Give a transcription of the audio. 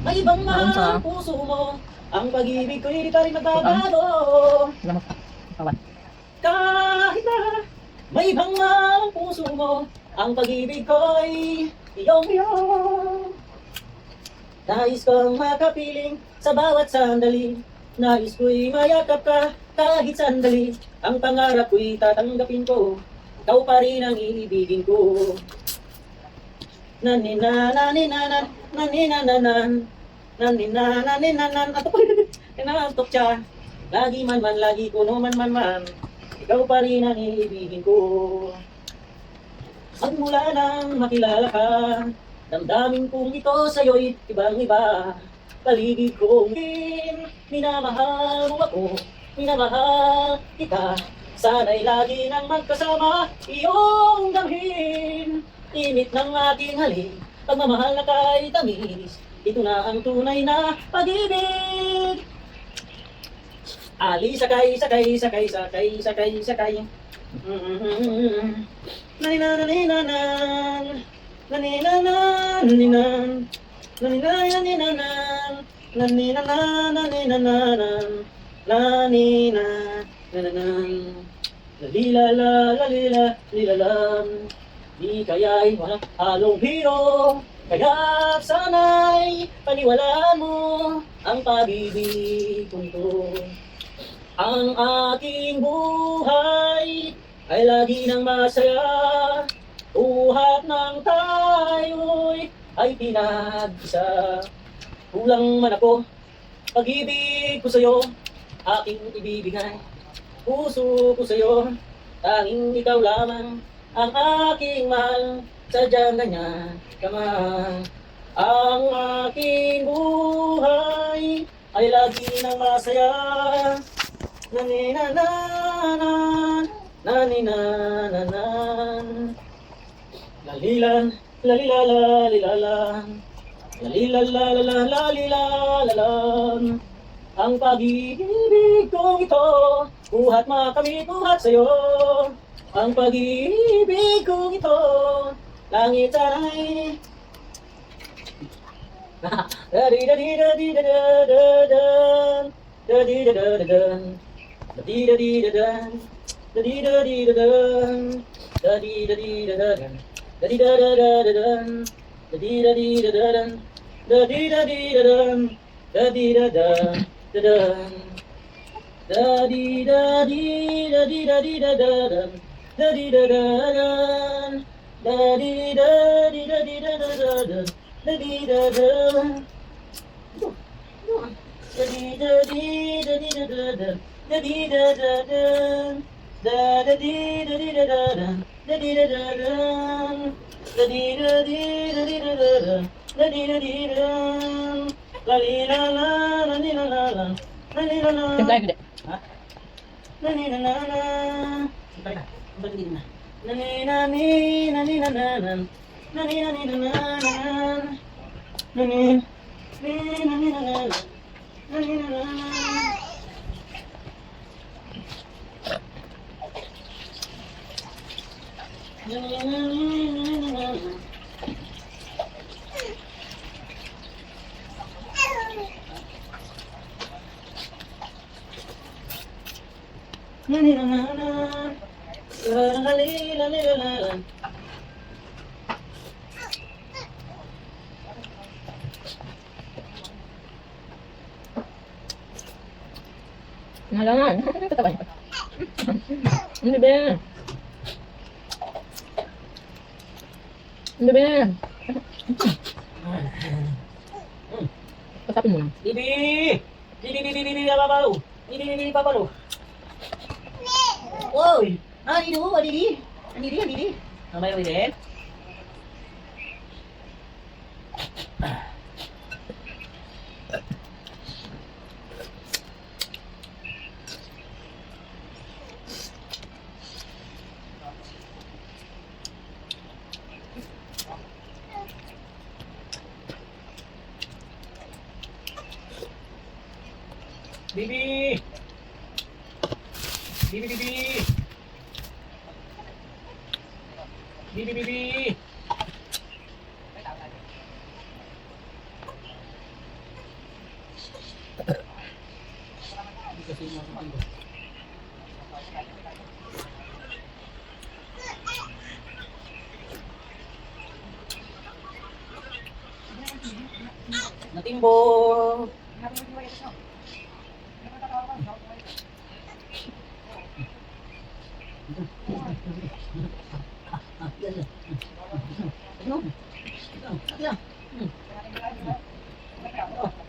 May ibang sa- mahal puso mo Ang pag-ibig ko'y di pa rin magbabago. Kawan. Kahit na may ibang mahal ang puso mo Ang pag-ibig ko'y iyong iyong Nais kong makapiling sa bawat sandali. Nais ko'y mayakap ka kahit sandali. Ang pangarap ko'y tatanggapin ko. Ikaw pa rin ang iibigin ko. Nanina, nanina, nan, nanina, nanan Nanina, nanina, nan Ato rin, inaantok siya Lagi man man, lagi kuno man man man Ikaw pa rin ang iibigin ko. Magmula nang makilala ka Damdamin kong ito sa'yo'y ibang iba. Paligid kong minamahal mo ako Minamahal kita. Sana'y lagi nang magkasama Iyong damhin. Init ng aking halik Pagmamahal na kay tamis Ito na ang tunay na pag-ibig. Ali, sakay, sakay, sakay, sakay, sakay, sakay. Mm-hmm. Naninanan Naninanan Naninanan Naninanan Naninanan Naninanan Naninanan Lalila la lalila lilalam Di kaya'y walang halong biro Kaya sana'y paniwalaan mo Ang pag-ibig kong Ang aking buhay Ay lagi nang masaya. Uhat ng tayo'y ay pinag-isa. Kulang man ako Pag-ibig ko sa'yo Aking ibibigay. Puso ko sa'yo Tanging ikaw lamang Ang aking mahal Sadyang ganyan ka man Ang aking buhay Ay lagi nang masaya. Naninananan Naninananan. Lalilan Lalilalalilalan. Lalilalalalalalilalan. Ang pag-ibig kong ito Buhat makamit buhat sa'yo Ang pag-ibig kong ito Langit ay Black it. Bagitin na. Nani nani nani. Nani nani. Nani nani nani. Nani. Nani nani. Nani. La-li-la-la, la-li-la-la-la La-li-la-la Timpla ko di. Ha? Naninanana. Balik din na. Naninani, naninananan. Naninaninanan. Nanin. Naninaninanan. Naninananan. Naninaninanan. Naninananan. Lalalilalalalan. Nalangan. Tatawa niya. Hindi ba? Hindi ba? Pasapin mo lang. Bibi! Bibi, bibi, bibi, papalo. Bibi, bibi, papalo. Oy! Ah, dito, adidi. Adidi, adidi. Mamaya mo din. Bibi! Bibi, bibi! Bili, bili! Natimbo! Natimbo! Ano? Ano? Ano?